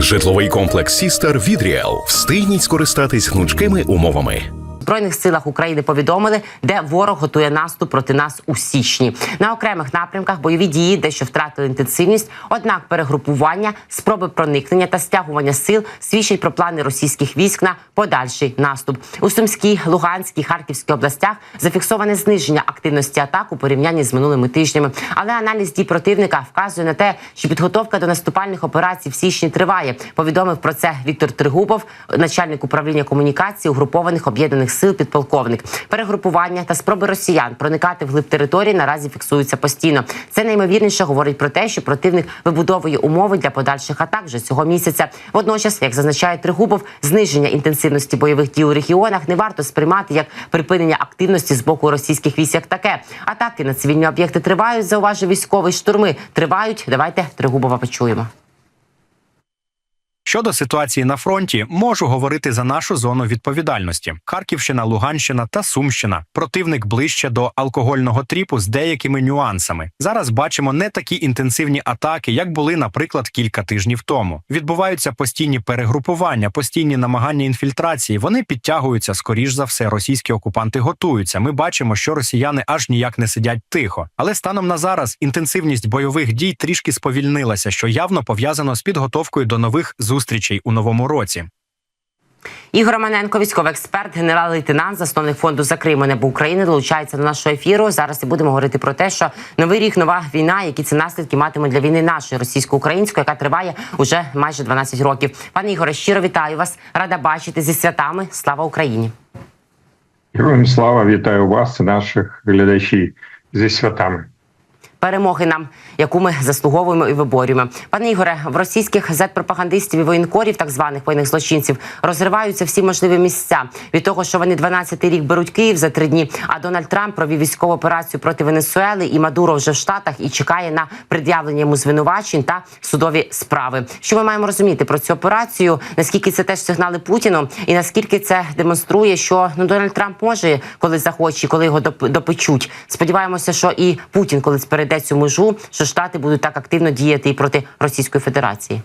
Житловий комплекс Сістер від Ріел. Встигніть скористатись гнучкими умовами. Збройних силах України повідомили, де ворог готує наступ проти нас у січні. На окремих напрямках бойові дії дещо втратили інтенсивність. Однак перегрупування, спроби проникнення та стягування сил свідчать про плани російських військ на подальший наступ. У Сумській, Луганській, Харківській областях зафіксоване зниження активності атак у порівнянні з минулими тижнями. Але аналіз дій противника вказує на те, що підготовка до наступальних операцій в січні триває. Повідомив про це Віктор Тригубов, начальник управління комунікації угрупованих об'єднаних сил, підполковник. Перегрупування та спроби росіян проникати вглиб території наразі фіксуються постійно. Це найімовірніше говорить про те, що противник вибудовує умови для подальших атак вже цього місяця. Водночас, як зазначає Тригубов, зниження інтенсивності бойових дій у регіонах не варто сприймати як припинення активності з боку російських військ таке. Атаки на цивільні об'єкти тривають. Зауважив військовий штурми. Тривають. Давайте Тригубова почуємо. Щодо ситуації на фронті, можу говорити за нашу зону відповідальності: Харківщина, Луганщина та Сумщина. Противник ближче до алкогольного тріпу з деякими нюансами. Зараз бачимо не такі інтенсивні атаки, як були, наприклад, кілька тижнів тому. Відбуваються постійні перегрупування, постійні намагання інфільтрації. Вони підтягуються скоріш за все. Російські окупанти готуються. Ми бачимо, що росіяни аж ніяк не сидять тихо. Але станом на зараз інтенсивність бойових дій трішки сповільнилася, що явно пов'язано з підготовкою до нових зустрічей у новому році. Ігор Романенко, військовий експерт, генерал-лейтенант, засновник фонду за Крим небо України, долучається до нашого ефіру. Зараз і будемо говорити про те, що новий рік, нова війна, які ці наслідки матимуть для війни нашої російсько-української, яка триває уже майже 12 років. Пане Ігоре, щиро вітаю вас. Рада бачити зі святами. Слава Україні! Героям слава вітаю вас, наших глядачів зі святами. Перемоги нам, яку ми заслуговуємо і виборюємо. Пане Ігоре, в російських зет-пропагандистів і воєнкорів, так званих воєнних злочинців, розриваються всі можливі місця від того, що вони 12-й рік беруть Київ за три дні. А Дональд Трамп провів військову операцію проти Венесуели, і Мадуро вже в Штатах і чекає на пред'явлення йому звинувачень та судові справи. Що ми маємо розуміти про цю операцію? Наскільки це теж сигнали Путіну, і наскільки це демонструє, що ну Дональд Трамп може, коли захоче, коли його доп- допечуть. Сподіваємося, що і Путін, коли перейде цю межу, що штати будуть так активно діяти і проти Російської Федерації.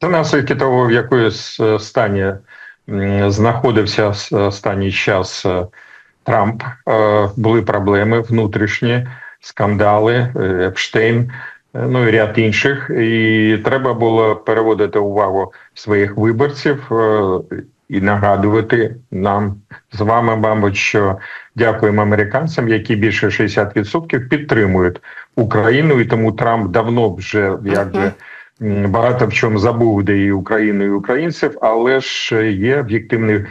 Це наслідки того, в якоїсь стані знаходився останній час е, Трамп. Е, Були проблеми внутрішні, скандали, е, Епштейн, ну і ряд інших. І треба було переводити увагу своїх виборців і нагадувати нам з вами, мабуть, що дякуємо американцям, які більше 60% підтримують Україну, і тому Трамп давно вже якби. м, Багато в чому забув де і Україну, і українців, але ж є об'єктивні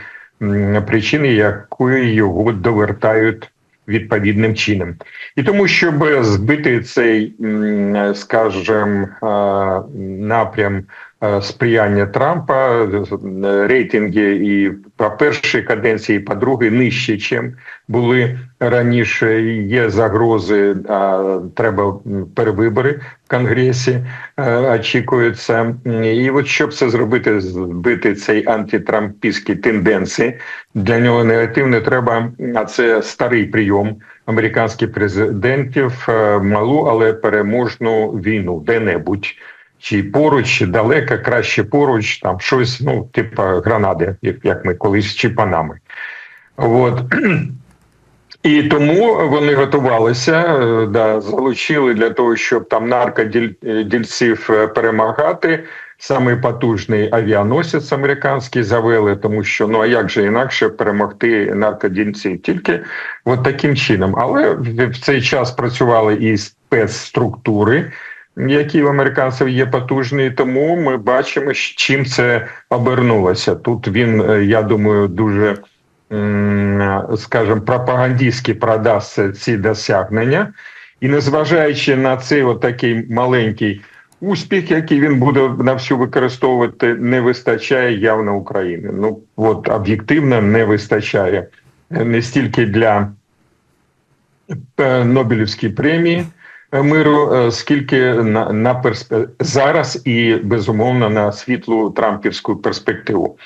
причини, які його довертають відповідним чином. І тому, щоб збити цей, скажем, напрям сприяння Трампа, е, рейтинги і по першій каденції, і по другій нижче, чим були раніше. Є загрози, а треба перевибори в Конгресі. е, Очікується, і от щоб це зробити, збити цей антитрампійські тенденції для нього негативно треба. А це старий прийом американських президентів е, малу, але переможну війну де-небудь. Чи поруч, чи далеко, краще поруч, там щось, ну, типу гранади, як, ми колись з чіпанами. От. І тому вони готувалися, е, да, залучили для того, щоб там наркодільців е, перемагати. Самий потужний авіаносець американський завели, тому що ну а як же інакше перемогти наркодільців? Тільки от таким чином. Але в цей час працювали і спецструктури, які в американців є потужні. Тому ми бачимо, чим це обернулося. Тут він, е, я думаю, дуже скажімо, пропагандистськи продасть ці досягнення, і незважаючи на цей от такий маленький успіх, який він буде на всю використовувати, не вистачає явно України. Ну от об'єктивно не вистачає не стільки для е, Нобелівської премії. Е, Миру е, скільки на, на персп... зараз і безумовно на світлу трампівську перспективу.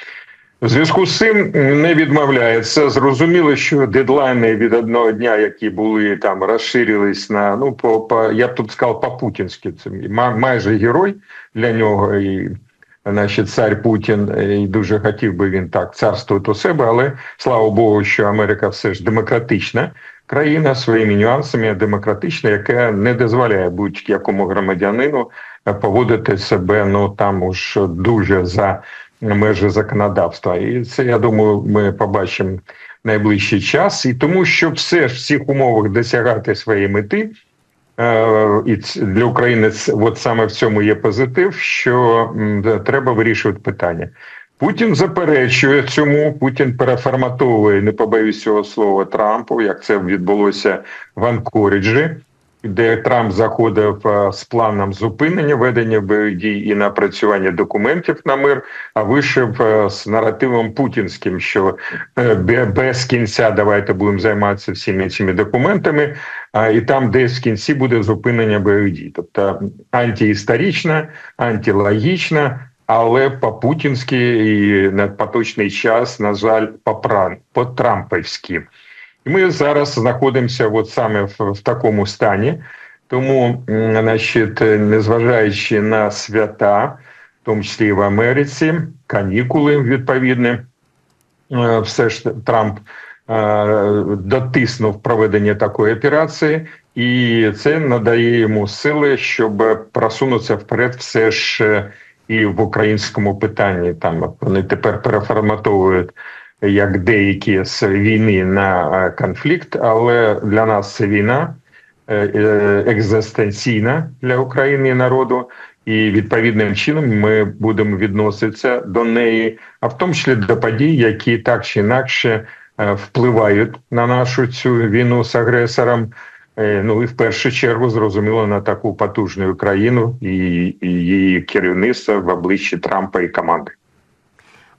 В зв'язку з цим не відмовляється. Зрозуміло, що дедлайни від одного дня, які були там, розширились на ну по, по я б тут сказав по-путінськи. Це ма- майже герой для нього і значить, цар Путін і дуже хотів би він так царствувати у себе, але слава Богу, що Америка все ж демократична країна своїми нюансами, демократична, яка не дозволяє будь-якому громадянину е, поводити себе ну там уж дуже за межі законодавства. І це я думаю, ми побачимо найближчий час. І тому, щоб все ж в цих умовах досягати своєї мети. Е, І для України от саме в цьому є позитив, що треба вирішувати питання. Путін заперечує цьому. Путін переформатовує, не побоюсь цього слова Трампу, як це відбулося в Анкоріджі, де Трамп заходив е, з планом зупинення ведення бойових дій і напрацювання документів на мир, а вийшов е, з наративом путінським, що е, без кінця давайте будемо займатися всіми цими документами. А і там десь в кінці буде зупинення бойових дій. Тобто антиісторична, антилогічна, але по-путінськи і на поточний час, на жаль, по-пран- по-трампівськи. І ми зараз знаходимося от саме в, в такому стані. Тому, значить, незважаючи на свята, в тому числі в Америці, канікули відповідні, е, все ж Трамп е, дотиснув проведення такої операції, і це надає йому сили, щоб просунутися вперед, все ж е, і в українському питанні. Там вони тепер переформатовують як деякі з війни на е, конфлікт, але для нас це війна е, е, екзистенційна для України і народу. І відповідним чином ми будемо відноситися до неї, а в тому числі до подій, які так чи інакше впливають на нашу цю війну з агресором. Е, Ну і в першу чергу зрозуміло на таку потужну країну і, її керівництво в обличчі Трампа і команди.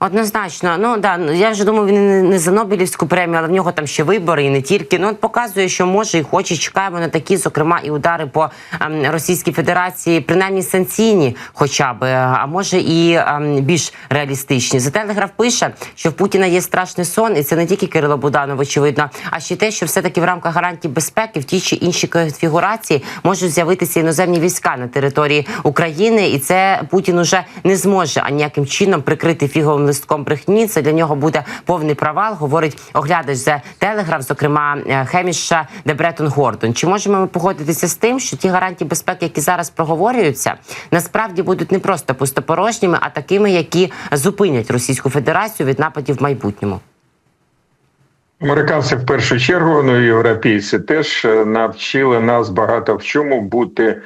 Однозначно, ну да, ну, я вже думаю, він не- за Нобелівську премію, але в нього там ще вибори і не тільки. Ну показує, що може і хоче. Чекаємо на такі, зокрема, і удари по ем, Російській Федерації, принаймні санкційні, хоча б, е, а може і ем, більш реалістичні. За телеграф пише, що в Путіна є страшний сон, і це не тільки Кирило Буданов, очевидно, а ще те, що все таки в рамках гарантій безпеки в тій чи іншій конфігурації можуть з'явитися іноземні війська на території України, і це Путін уже не зможе аніяким чином прикрити фіговим листком брехні. Це для нього буде повний провал. Говорить оглядач за телеграф, зокрема е, Хеміша Дебретон Гордон. Чи можемо ми погодитися з тим, що ті гарантії безпеки, які зараз проговорюються, насправді будуть не просто пустопорожніми, а такими, які зупинять Російську Федерацію від нападів в майбутньому? Американці в першу чергу, ну і європейці теж е, навчили нас багато в чому бути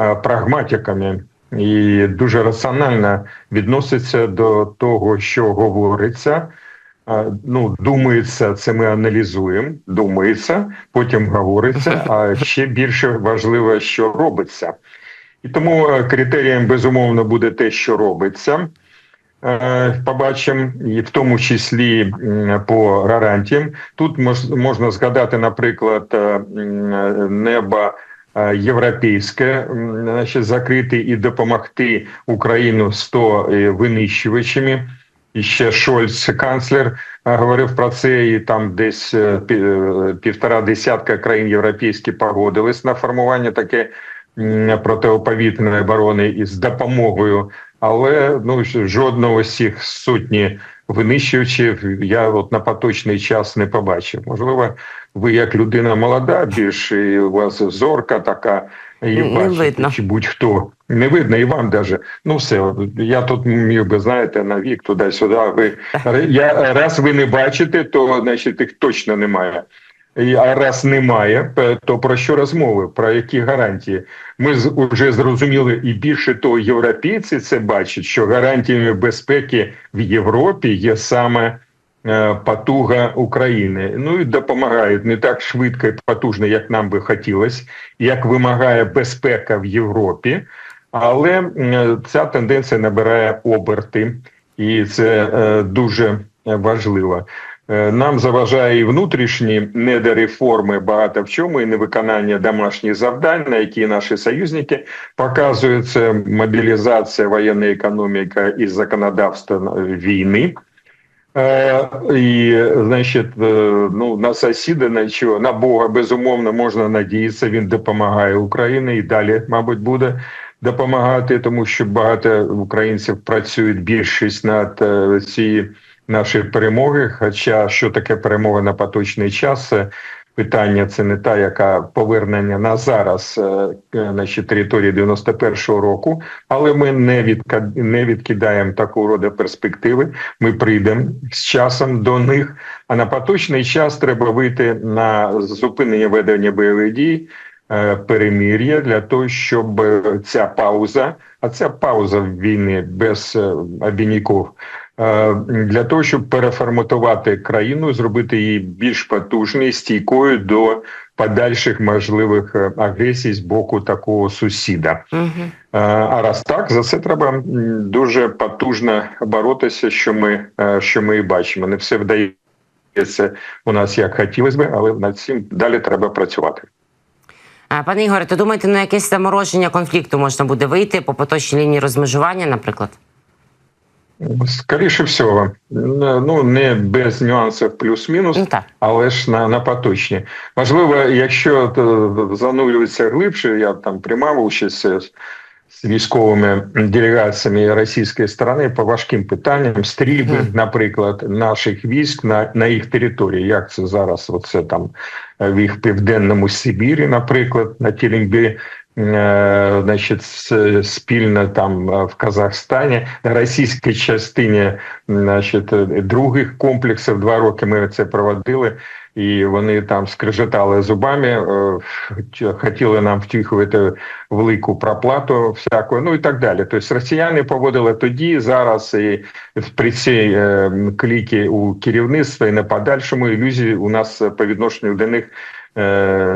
е, прагматиками і дуже раціонально відноситься до того, що говориться. Ну, думається, це ми аналізуємо. Думається, потім говориться. А ще більше важливо, що робиться. І тому е, критерієм безумовно буде те, що робиться. Е, Побачимо, і в тому числі по гарантіям. Тут мож- можна згадати, наприклад, е, небо європейське, м, значить, закрити і допомогти Україну 100 е, винищувачами. І ще Шольц, канцлер, е, говорив про це, і там десь е, пі- е, півтора десятка країн європейських погодились на формування таке протиповітряної оборони із допомогою але ну жодного з цих сотні винищувачів я от на поточний час не побачив. Можливо, ви як людина молода, більш і у вас зорка така, і Не бачите, видно. чи будь-хто. Не видно, і вам даже. Ну все, я тут міг би, знаєте, на вік туди-сюди. Ви я раз ви не бачите, то значить їх точно немає. А раз немає, то про що розмови? Про які гарантії? Ми вже зрозуміли, і більше того, європейці це бачать, що гарантіями безпеки в Європі є саме е, потуга України. Ну і допомагають не так швидко і потужно, як нам би хотілося, як вимагає безпека в Європі. Але ця тенденція набирає оберти, і це е, дуже важливо. Е, Нам заважає і внутрішні недореформи багато в чому, і невиконання домашніх завдань, на які наші союзники показують це мобілізація, воєнна економіка і законодавство війни. Е, і, значить, е, ну, на сусіда, на чого, на Бога, безумовно, можна надіятися, він допомагає Україні і далі, мабуть, буде допомагати, тому що багато українців працюють більшість над цією нашої перемоги. Хоча що таке перемога на поточний час? Питання це не та, яка повернення на зараз е, наші території 91-го року, але ми не відка... не відкидаємо такого роду перспективи. Ми прийдемо з часом до них. А на поточний час треба вийти на зупинення ведення бойових дій. е, Перемір'я для того, щоб е, ця пауза, а ця пауза війни без е, обійників, е, для того, щоб переформатувати країну, зробити її більш потужною, стійкою до подальших можливих е, агресій з боку такого сусіда. Угу. Е, А раз так, за це треба дуже потужно боротися, що ми, е, що ми і бачимо. Не все вдається у нас як хотілося би, але над цим далі треба працювати. Е, Пане Ігоре, то думаєте, на якесь замороження конфлікту можна буде вийти по поточній лінії розмежування, наприклад? Скоріше всього, ну не без нюансів плюс-мінус, Ну але ж на, на поточні. Можливо, якщо то занурюватися глибше, я там приймав участь з, з військовими делегаціями російської сторони по важким питанням стрільби, наприклад, наших військ на, на їх території. Як це зараз? Оце там е, в їх південному Сибірі, наприклад, на Тілімбі. Е, Значить, спільно там в Казахстані, російській частині, значить, е, других комплексів. Два роки ми це проводили, і вони там скрежетали зубами, е, хотіли нам втюхувати велику проплату всяку, ну і так далі. Тобто росіяни поводили тоді, зараз і при цій е, клікі у керівництва і на подальшому ілюзії у нас по відношенню до них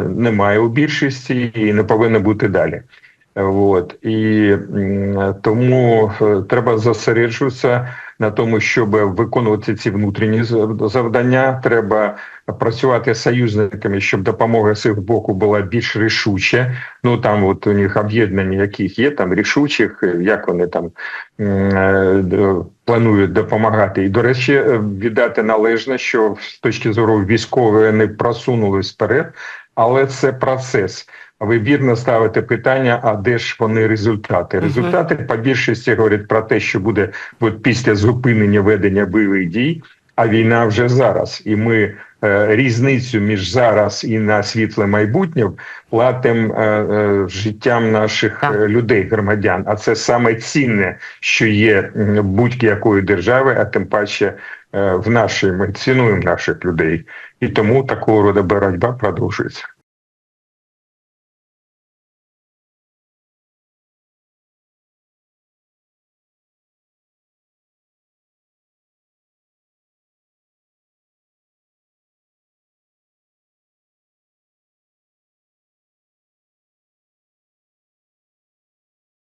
немає у більшості і не повинно бути далі. Е, От і тому е, треба зосереджуватися на тому, щоб виконувати ці внутрішні завдання. Треба працювати з союзниками, щоб допомога з їх боку була більш рішуча. Ну там, от у них об'єднання, яких є там рішучих, як вони там е, планують допомагати. І до речі, е, віддати належне, що з точки зору військової не просунулись вперед, але це процес. Ви вірно ставите питання: а де ж вони результати? Результати по більшості говорять про те, що буде от після зупинення ведення бойових дій, а війна вже зараз, і ми е, різницю між зараз і на світле майбутнє платимо е, е, життям наших е, людей, громадян. А це саме цінне, що є будь-якої держави, а тим паче в нашій ми цінуємо наших людей, і тому такого роду боротьба продовжується.